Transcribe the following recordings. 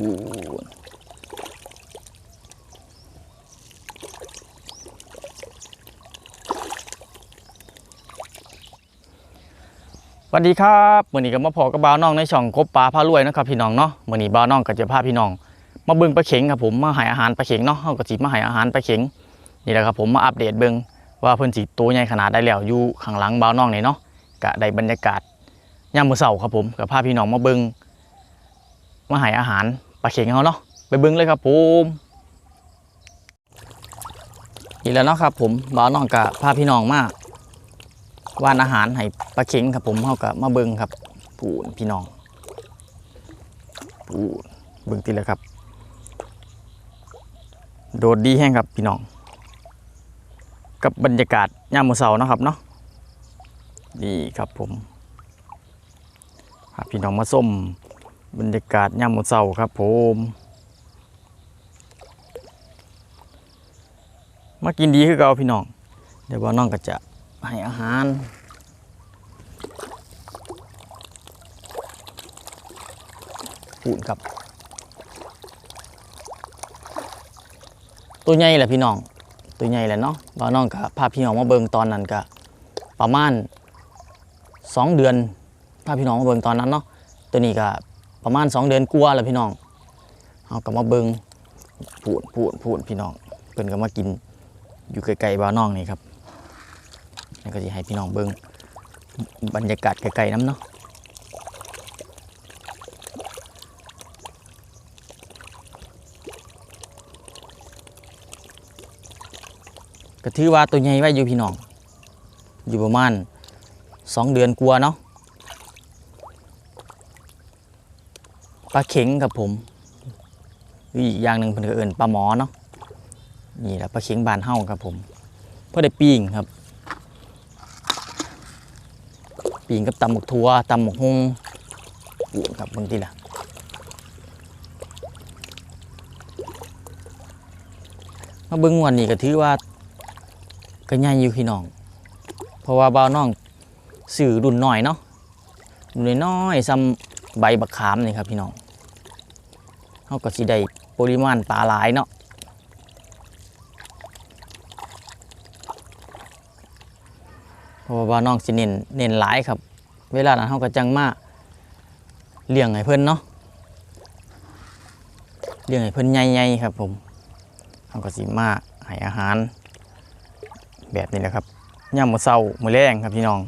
นสวัสดีครับมื่อนี้ก็มาพอกับบ่าวน้องในช่องกบปลาพารวยนะครับพี่น้องเนาะมื่อนี้บ่าวน้องก็จะพาพี่น้อง มาเบิ่งปลาเข็งครับผมมาให้อาหารปลาเข็งเนาะเฮาก็สิมาให้อาหารปลาเข็งนี่แหละครับผมมาอัปเดตเบิ่งว่าเพิ่นสิตัวใหญ่ขนาดได้แล้วอยู่ข้างหลังบ่าวน้องนี่เนาะก็ได้บรรยากาศยามมื้อเช้าครับผมก็พาพี่น้องมาเบิ่งมาให้อาหาร ปลาเข็งเฮาเนาะไปเบิ่งเลยครับผมนี่แล้วเนาะครับ ผมบ่าวน้องก็พาพี่น้องมาว่านอาหารให้ปลาเข็งครับ ผมเฮาก็มาเบิ่งครับปูนพี่น้องปูนเบิ่งติเลยครับ โดดดีแห้งครับพี่น้อง กับบรรยากาศยามมื้อเช้าเนาะครับเนาะนี่ครับผมพาพี่น้องมาส้ม บรรยากาศยามมื้อเช้าครับผมมากินดีคือเก่าพี่น้อง เดี๋ยวว่าน้องก็จะให้อาหารปูนครับ ตัวใหญ่แหละพี่น้อง ตัวใหญ่แหละเนาะบ่าน้องก็พาพี่น้องมาเบิงตอนนั้นก็ประมาณสองเดือนพาพี่น้องมาเบิงตอนนั้นเนาะตัวนี้ก็ ประมาณสองเดือนกลัวแล้วพี่น้องเอาก็มาเบิงพูดพูดพูดพี่น้องเพิ่นก็มากินอยู่ไกลๆบ่าวน้องนี่ครับแล้วก็สิให้พี่น้องเบิงบรรยากาศไกลๆน้ำเนาะก็ถือว่าตัวใหญ่ไว้อยู่พี่น้อง อยู่ประมาณสองเดือนกลัวเนาะ ปลาเข็งครับผมอีกอย่างหนึ่งเพิ่นก็เอิ้นปลาหมอเนาะนี่แหละปลาเข็งบานเฮาครับผมเพื่อได้ปิ้งครับปิ้งกับตำหมกทัวตำหมกฮงปูนครับบางทีละมาเบิ่งวันนี้ก็ถือว่าก็ใหญ่อยู่พี่น้อง เพราะว่าบ่าวน้องสื่อรุ่นน้อยเนาะรุ่นน้อยซ้ำ ใบบักขามนี่ครับพี่น้องเขาก็สิได้ปริมาณปลาหลายเนาะเพราะว่าบ่าน้องสิเน้นเน้นหลายครับ เวลานั้นเขาก็จังมาเลี้ยงให้เพิ่นเนาะเลี้ยงให้เพิ่นใหญ่ๆครับผมเขาก็สิมาให้อาหาร แบบนี้แหละครับย่ามมื้อเช้ามือแรงครับพี่น้อง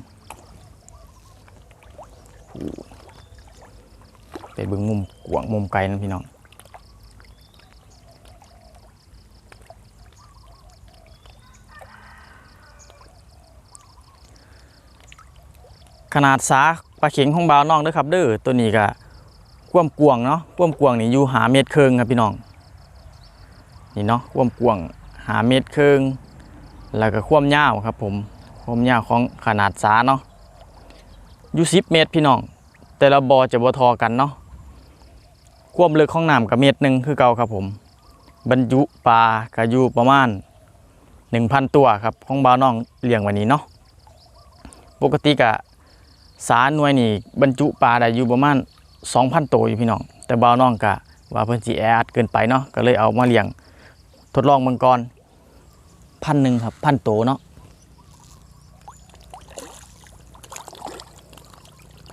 ไปเบิ่งมุมกวางมุมไกลนะพี่น้องขนาดสาปลาเข็งของบาวน้องเด้อครับเด้อตัวนี้ก็ควมกวางเนาะควมกวางนี่อยู่หาเมตรครึ่งครับพี่น้องนี่เนาะควมกวางหาเมตรครึ่งแล้วก็ควมยาวครับ ผมควมยาวของขนาดสาเนาะอยู่สิบเมตรพี่น้อง แต่ละบอจะบ่ทอกันเนาะ ความลึกของน้ำกับเมตรหนึ่งคือเก่าครับผม บรรจุปลาก็อยู่ประมาณ 1,000 ตัวครับของบ่าวน้องเลี้ยงวันนี้เนาะปกติกะสาหน่วยนี่บรรจุปลาได้อยู่ประมาณ 2,000 ตัวอยู่พี่น้อง แต่บ่าวน้องกะว่าเพิ่นสิแออัดเกินไปเนาะก็เลยเอามาเลี้ยงทดลองเบิ่งก่อนพันหนึ่งครับพันโตเนาะ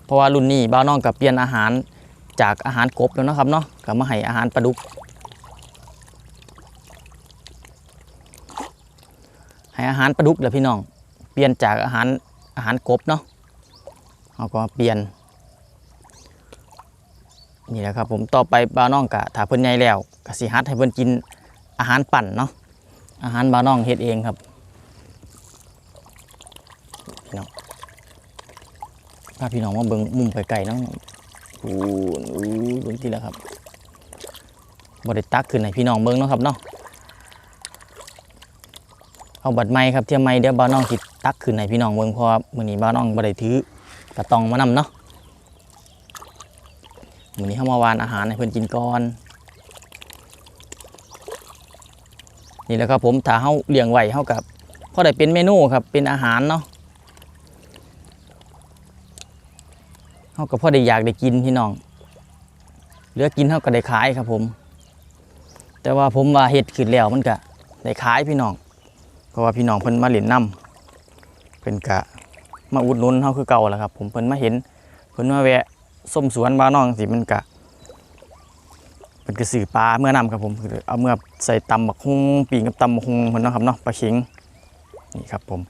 เพราะว่ารุ่นนี้บ้าน้องกับเปลี่ยนอาหาร จากอาหารกบแล้วนะครับเนาะก็มาให้อาหารปลาดุก ให้อาหารปลาดุกแล้วพี่น้อง เปลี่ยนจากอาหารอาหารกบเนาะเราก็เปลี่ยน นี่แหละครับผมต่อไปบ้าน้องกะถ้าเพิ่นใหญ่แล้วก็สิฮัดให้เพิ่นกินอาหารปั่นเนาะอาหารบ้าน้องเฮ็ดเองครับพี่น้องพาพี่น้องมาเบิ่งมุมไกลๆเนาะ อู้อู้เบิ่งที่และครับบ่ได้ตักขึ้นให้พี่น้องเบิ่งเนาะครับเนาะเอาบัดไม้ครับเทียมไม้เดี๋ยวบ้าน้องสิตักขึ้นให้พี่น้องเบิ่งเพราะว่ามื้อนี้บาน้องบ่ได้ถือกระตองมานำเนาะมือนี้เฮามาวานอาหารให้เพิ่อนกินก่อนนี่แหละครับผมถ้าเฮาเลี้ยงไว้เฮากับพอได้เป็นเมนูครับเป็นอาหารเนาะ เฮาก็พอได้อยากได้กินพี่น้องเหลือกินเฮาก็ได้ขายครับผม แต่ว่าผมว่าเฮ็ดขึ้นแล้วมันก็ได้ขายพี่น้อง เพราะว่าพี่น้องเพิ่นมาเล่นน้ำเพิ่นก็มาอุดหนุนเฮาคือเก่าแหละครับ ผมเพิ่นมาเห็นเพิ่นมาแวะส้มสวนบ้านน้องสิมันก็เพิ่นก็ซื้อปลาเมื่อนำครับผมเอาเมื่อใส่ตำบักฮุงปีงกับตำบักฮุงเพิ่นนะครับเนาะปลาเข็งนี่ครับผม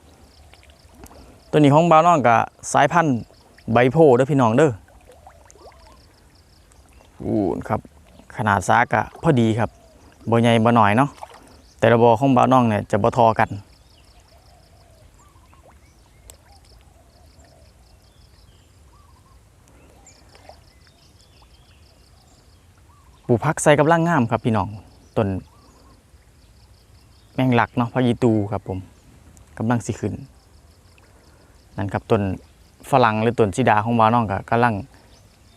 ตัวนี้ของบ้านน้องก็สายพันธุ์ ใบโพเด้อพี่น้องเด้ออูนครับ ขนาดซากะพอดีครับบ่ใหญ่บ่หน่อยเนาะแต่ระบอของบ้าวน้องเนี่ยจะบ่ทอกันปลูกพักใส่กำลังงามครับพี่น้องต้นแมงหลักเนาะพายีตูครับผมกำลังสิขึ้นนั่นครับต้น ฝรั่งหรือต้นสีดาของบ้าวน้องก็กำลัง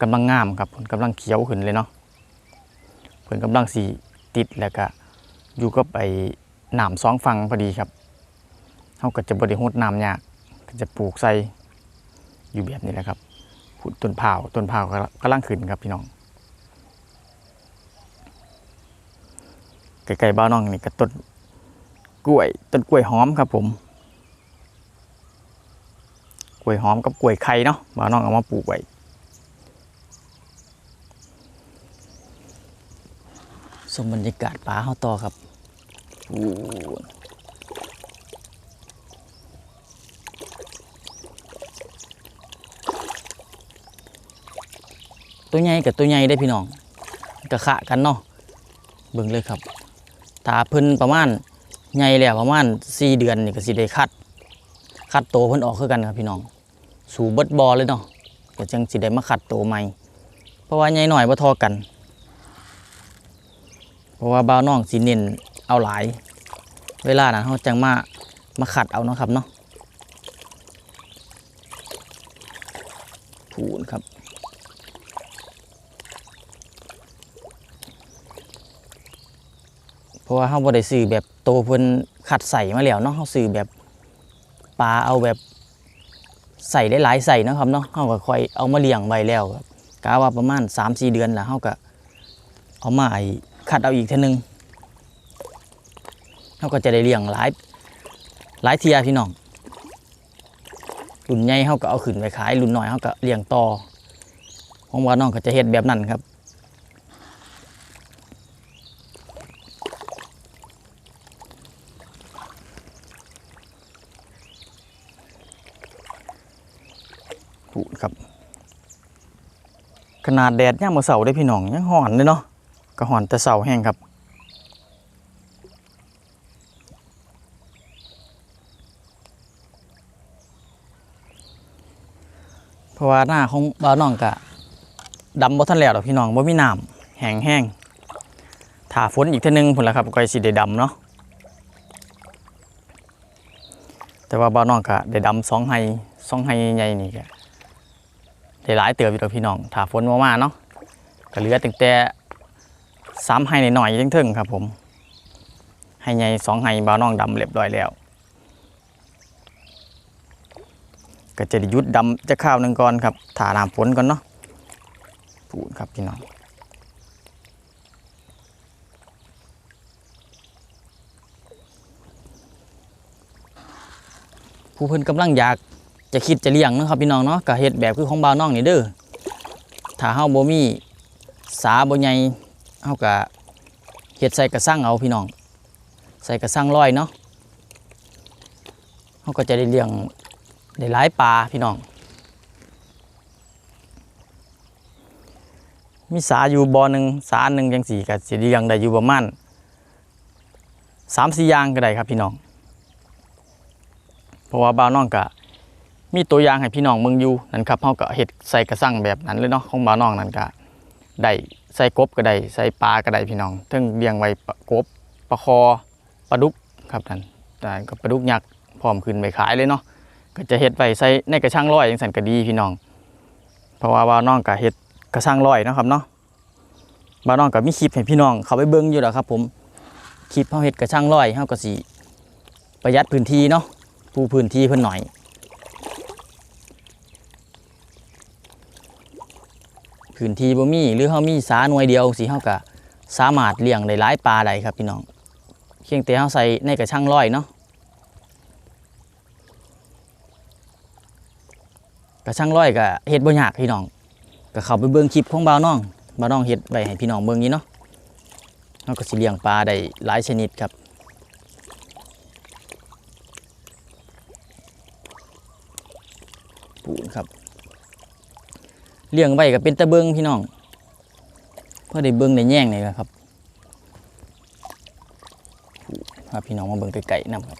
กำลังงามครับผมกำลังเขียวขึ้นเลยเนาะเพิ่นกำลังสีติดแล้วก็อยู่กับไอ้น้ำสองฝั่งพอดีครับเขาก็จะบริหดน้ำยากก็จะปลูกใส่อยู่แบบนี้แหละครับพูดต้นเผาต้นเผาวกำลังขึ้นครับพี่น้องไกลๆบ้านน้องนี่ก็ต้นกล้วยต้นกล้วยหอมครับผม กล้วยหอมกับกล้วยไข่เนาะบ้านน้องเอามาปลูกไว้ชมบรรยากาศป่าเฮาต่อครับตัวใหญ่กับตัวใหญ่ได้พี่น้องกะขะกันเนาะเบิ่งเลยครับถ้าเพิ่นประมาณใหญ่แล้วประมาณ4เดือนนี่ก็สิได้คัด คัดโตเพิ่นออกคือกันครับพี่น้อง สู่เบิดบอเลยเนาะก็จังสิได้มาคัดโตใหม่ เพราะว่าใหญ่หน่อยบ่ทอกัน เพราะว่าบ่าวน้องสิเน้นเอาหลาย เวลานั้นเขาจังมามาขัดเอาเนาะครับเนาะผูนครับเพราะว่าเขาบ่ได้ซื้อแบบโตเพิ่นขัดใส่มาแล้วเนาะเขาซื้อแบบ ปลาเอาแบบใส่ได้หลายๆใส่นะครับเนาะเขาก็ค่อยเอามาเลี้ยงไว้แล้วครับกะว่าประมาณ3-4เดือนแล้วเขาก็เอามาไอ้ขัดเอาอีกท่านึงเราก็จะได้เลี้ยงหลายหลายเทียพี่น้องรุ่นใหญ่เขาก็เอาขึ้นไปขายรุ่นน้อยเขาก็เลี้ยงต่อของว่าน้องก็จะเฮ็ดแบบนั้นครับ พูดครับ ขนาดแดดย่ามมื้อเสาได้พี่น้องยังห่อนเลยเนาะก็ห่อนแต่เสาแห้งครับเพราะว่าหน้าของบ้าวน้องกะดำบ่ทันแล้วดอกพี่น้องบ่มีน้ำแห้งแห้งถ้าฝนอีกเท่านึงพุ่นละครับก็สิได้ดำเนาะแต่ว่าบ้าวน้องกะได้ดำสองไฮสองไฮใหญ่นี่ก็ ได้หลายเติบอยู่ดอกพี่น้องถ้าฝนบ่มาเนาะก็เหลือตั้งแต่สามไฮหน่อยๆยังถึงครับผมไฮใหญ่สองไฮบาวน้องดำเรียบร้อยแล้ว ก็จะยุดดำจะข้าวหนึ่งก่อนครับถ่าน้ำฝนก่อนเนาะพูดครับพี่น้องผู้เพิ่นกำลังอยาก จะคิดจะเลี้ยงเนาะครับพี่น้องเนาะก็เฮ็ดแบบคือของบาวน้องนี่เด้อถ้าเฮาบ่มีสาบ่ใหญ่เฮาก็เฮ็ดใส่กระสังเอาพี่น้อง ใส่กระสังร้อยเนาะเฮาก็จะได้เลี้ยงได้หลายปลาพี่น้อง มีสาอยู่บ่อหนึ่งสาหนึ่งจังสี่ก็สิเลี้ยงได้อยู่ประมาณสามสี่อย่างก็ได้ครับพี่น้อง เพราะว่าบ่าวน้องก็ มีตัวอย่างให้พี่น้องมืองอยู่นั่นครับเฮาก็เฮ็ดใส่กระสังแบบนั้นเลยเนาะของบ่าวน้องนั่นก็ได้ใส่กบก็ได้ใส่ปลาก็ได้พี่น้องถึงเลี้ยงไว้กบปลาคอปลาดุกครับท่านแต่ก็ปลาดุกยักษ์พร้อมขึ้นไปขายเลยเนาะก็จะเฮ็ดไว้ใส่ในกระชังร้อยจังซั่นก็ดีพี่น้อง เพราะว่าบ่าวน้องก็เฮ็ดกระชังร้อยนะครับเนาะบ่าวน้องก็มีคลิปให้พี่น้องเขาไปเบิ่งอยู่แล้วครับ ผมคลิปเฮาเฮ็ดกระชังร้อยเฮาก็สิประหยัดพื้นที่เนาะปูพื้นที่เพิ่นหน่อย พื้นที่บ่มีหรือเฮามีสาหน่วยเดียวสิเฮาก็สามารถเลี้ยงได้หลายปลาได้ครับพี่น้องเพียงแต่เฮาใส่ในกระชังร้อยเนาะกระชังร้อยก็เฮ็ดบ่ยากพี่น้องก็เข้าไปเบิ่งคลิปของบ่าวน้องบ่าวน้องเฮ็ดไว้ให้พี่น้องเบิ่งนี้เนาะเฮาก็สิเลี้ยงปลาได้หลายชนิดครับปูนครับ เลี้ยงไว้ก็เป็นตะเบิงพี่น้องเพื่อได้เบิงได้แย่งนี่แหละครับพาพี่น้องมาเบิงไก่ๆนำครับ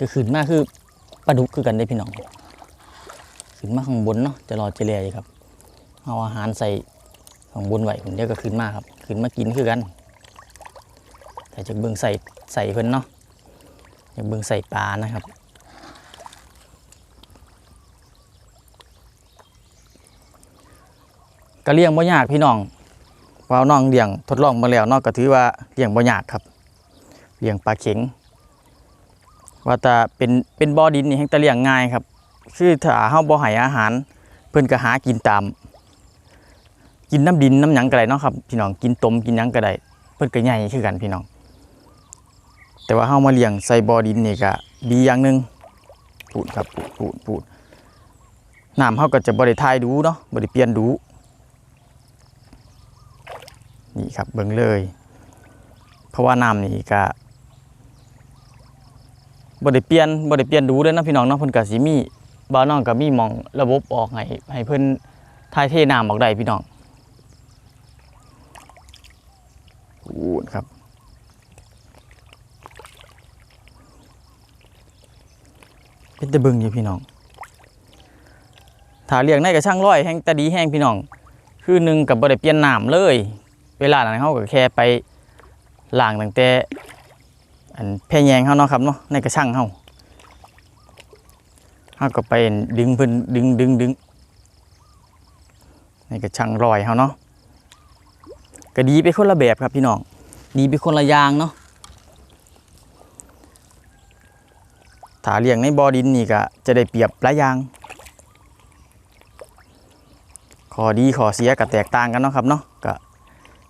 ก็ขึ้นมาคือปลาดุกคือกันได้พี่น้องขึ้นมาข้างบนเนาะจะรอเจเลียอยู่ครับ เอาอาหารใส่ ข้างบนไหวผมเดียวก็ขึ้นมาครับขึ้นมากินคือกัน แต่จะเบิ่งใส่ใส่เพิ่นเนาะอยากเบิ่งใส่ปลานะครับก็เลี้ยงบ่ยากพี่น้องเพราะว่าน้องเลี้ยงทดลองมาแล้วนอกก็ถือว่าเลี้ยงบ่ยากครับเลี้ยงปลาเข็ง ว่าแต่เป็นเป็นบ่อดินนี่แห่งต่เลี้ยงง่ายครับ คือถ้าเฮาบ่ให้อาหาร เพิ่นก็หากินตาม กินน้ำดินน้ำหยังก็ได้เนาะครับ พี่น้องกินต้มกินหยังก็ได้เพิ่นก็ใหญ่คือกันพี่น้อง แต่ว่าเฮามาเลี้ยงใส่บ่อดินนี่ก็ดีอย่างหนึ่งปูดครับปูดปูดปูดน้ำเฮาก็จะบ่ได้ทายดูเนาะบ่ได้เปลี่ยนดูนี่ครับเบิ่งเลย เพราะว่าน้ำนี่ก็บ่ได้เปลี่ยนบ่ได้เปลี่ยนดูเด้อนะพี่น้องเนาะเพิ่นก็สิมีบ่าวน้องก็มีมองระบบออกให้ให้เพิ่นถ่ายเทน้ำออกได้พี่น้อง อูดครับ เป็นตะบิงอยู่พี่น้องถ้าเลี้ยงในกระช่างร้อยแห้งตะดีแห้งพี่น้อง คือหนึ่งกับบ่ได้เปลี่ยนน้ำเลย เวลานั้นเฮาก็แค่ไปล้างตั้งแต่อันแพร่แยงเขาเนาะครับเนาะในกระช่างเขาเขาก็ไปดึงเพิ่นดึงดึงดึงในกระช่างรอยเขาเนาะ ก็ดีไปคนละแบบครับพี่น้อง ดีไปคนละอย่างเนาะถ้าเลี้ยงในบ่อดินนี่ก็จะได้เปรียบหลายอย่างข้อดีข้อเสียก็แตกต่างกันเนาะครับเนาะก็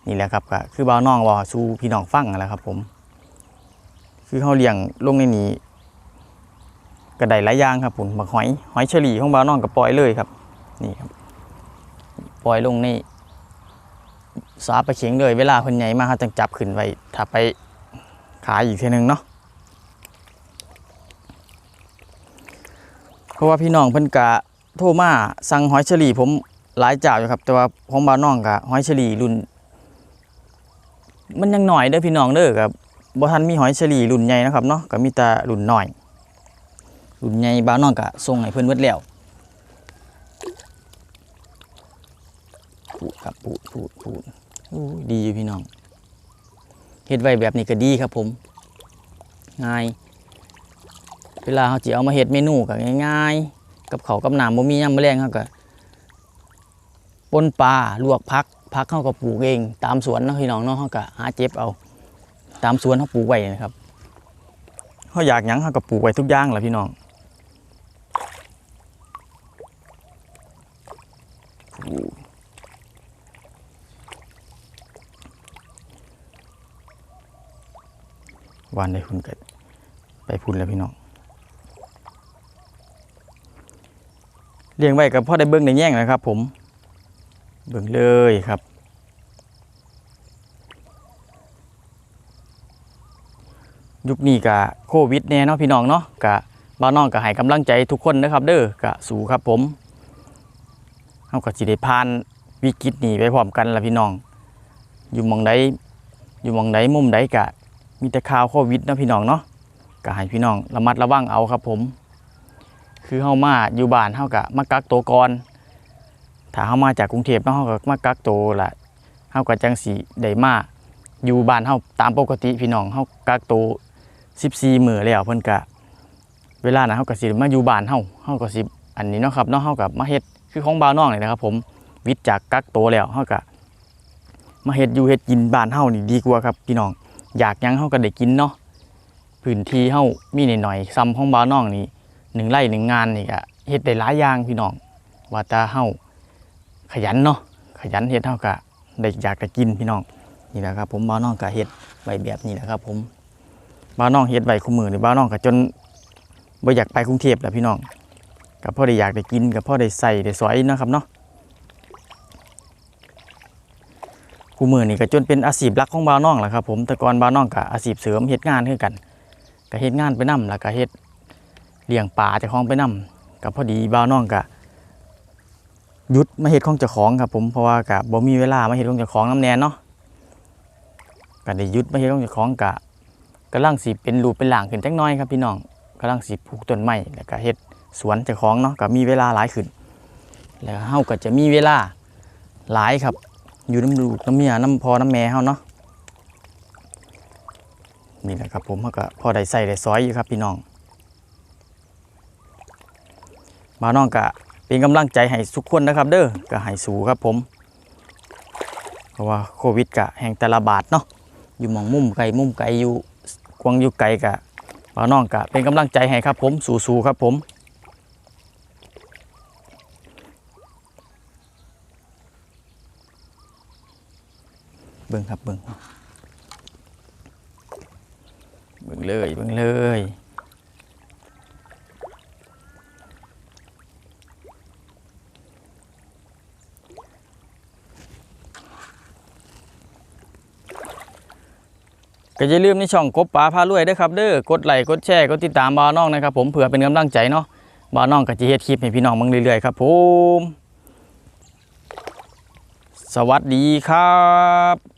นี่แหละครับก็คือบ่าวน้องเว่าสู่พี่น้องฟังนั่นแหละครับ ผม คือเขาเลี้ยงลงในนี้ก็ได้หลายอย่างครับผมบักหอยหอยเฉลี่ของบ้านน้องก็ปล่อยเลยครับ นี่ครับ ปล่อยลงใน สาปเข็งเลย เวลาเพิ่นใหญ่มากเขาจังจับขึ้นไว้ถ้าไปขายอีกทีหนึงเนาะเพราะว่าพี่น้องเพิ่นกะโทรมาสั่งหอยเฉลี่ผมหลายเจ้าอยู่ครับ แต่ว่าของบ้านน้องกะหอยเฉลี่รุ่น มันยังหน่อยเด้อพี่น้องเด้อครับบ่ทันมีหอยเฉลี่รุ่นใหญ่นะครับเนาะก็มีแต่รุ่นหน้อย รุ่นใหญ่บ้าวน้องก็ส่งให้เพิ่นเบิดแล้ว พูดครับพูดพูดพูดดีอยู่พี่น้องเฮ็ดไว้แบบนี้ก็ดีครับผม ง่าย เวลาเฮาสิเอามาเฮ็ดเมนูก็ง่าย ๆ กับเขากับหน้ำบ่มียามมื้อแลงเฮาก็ปนปลาลวกผักผักเฮาก็ปลูกเอง ตามสวนนะพี่น้องเนาะเฮาก็หาเจ็บเอา ตามสวนเขาปลูกไว้นะครับเขาอยากหยังเขาก็ปลูกไว้ทุกอย่างแหละพี่น้อง วานได้พุ่นเกิดไปพุ่นแล้วพี่น้องเลี้ยงไว้กับพ่อได้เบิ้งได้แย่งนะครับ ผม เบิ้งเลยครับ ยุคนี้กะโควิดแน่เนาะพี่น้องเนาะกะบ้านน้องก็ให้กำลังใจทุกคนนะครับ เด้อกะสู้ครับผมเฮาก็สิได้ผ่านวิกฤตนี้ไปพร้อมกันละพี่น้อง อยู่มองใดอยู่มองใดมุมใดกะ มีแต่ข่าวโควิดนะพี่น้องเนาะก็ให้พี่น้องระมัดระวังเอาครับผม คือเฮามาอยู่บ้านเฮาก็มากักตัวก่อนถ้าเฮามาจากกรุงเทพเนาะเฮาก็มากักตัวละเฮาก็จังสิได้มาอยู่บ้านเฮาตามปกติพี่น้องเฮากักตัว14มื้อแล้วเพิ่นก็เวลานั้นเฮาก็สิมาอยู่บ้านเฮาเฮาก็สิอันนี้เนาะครับเนาะเฮาก็มาเฮ็ดคือของบ่าวน้องนี่นะครับ ผมวิทย์จากกักตัวแล้วเฮาก็มาเฮ็ดอยู่เฮ็ดกินบ้านเฮานี่ดีกว่าครับพี่น้อง อยากยังเฮาก็ได้กินเนาะพื้นที่เฮามีหน่อยๆซ้ำของบ้านน้องนี่หนึ่งไร่หนึ่งงานนี่ก็เฮ็ดได้หลายอย่างพี่น้องว่าแตาเฮาขยันเนาะขยันเฮ็ดเฮาก็ได้อยากจะกินพี่น้องนี่แหละครับผมบ้านน้องก็เฮ็ดไว้แบบนี้แหละครับ ผมบ้านน้องเฮ็ดไว้คู่มือนี่บ้านน้องก็จนบ่อยากไปกรุงเทพแล้วพี่น้องก็พ่อได้อยากได้กินก็พอได้ใส่ได้สอยนะครับเนาะ คู่มือนี่ก็จนเป็นอาชีพหลักของบ่าวน้องแหละครับผมแต่ก่อนบ่าวน้องก็อาชีพเสริมเฮ็ดงานคือกันก็เฮ็ดงานไปนํแล้วก็เฮ็ดเลี้ยงปลาเจ้าของไปนํก็พอดีบ่าวน้องก็หยุดมาเฮ็ดของเจ้าของครับผมเพราะว่าก็บ่มีเวลามาเฮ็ดของเจ้าของนํแน่เนาะก็ได้ยุดมาเฮ็ดของเจ้าของก็กำลังสิเป็นรูปเป็นหลางขึ้นจักน้อยครับพี่น้องกำลังสิปลูกต้นไม้แล้วก็เฮ็ดสวนเจ้าของเนาะก็มีเวลาหลายขึ้น แล้วเฮาก็จะมีเวลาหลายครับ อยู่น้ำลูกน้ำเมียน้ำพอน้ำแม่เฮาเนาะนี่แหละครับผมเขาก็พอได้ใส่ได้ซอยอยู่ครับพี่น้องมาน้องก็เป็นกำลังใจให้ทุกคนนะครับ เด้อก็ให้สูครับผม เพราะว่าโควิดก็แห่งแต่ละบาทเนาะอยู่มองมุมไกลมุมไกลอยู่กวางอยู่ไกลกะมาน้องก็เป็นกำลังใจให้ครับผมสู้ๆครับผม บิ่งครับเบิ่งเบิ่งเลยเบิ่งเลยก็อย่าลืมในช่องกบปลาพารวยด้อครับเด้อกดไลค์กดแชร์กดติดตามบาน้องนะครับผมเผื่อเป็นกำลังใจเนาะบาน้องก็จะเฮ็ดคลิปให้พี่น้องมึงเรื่อยๆครับผมสวัสดีครับ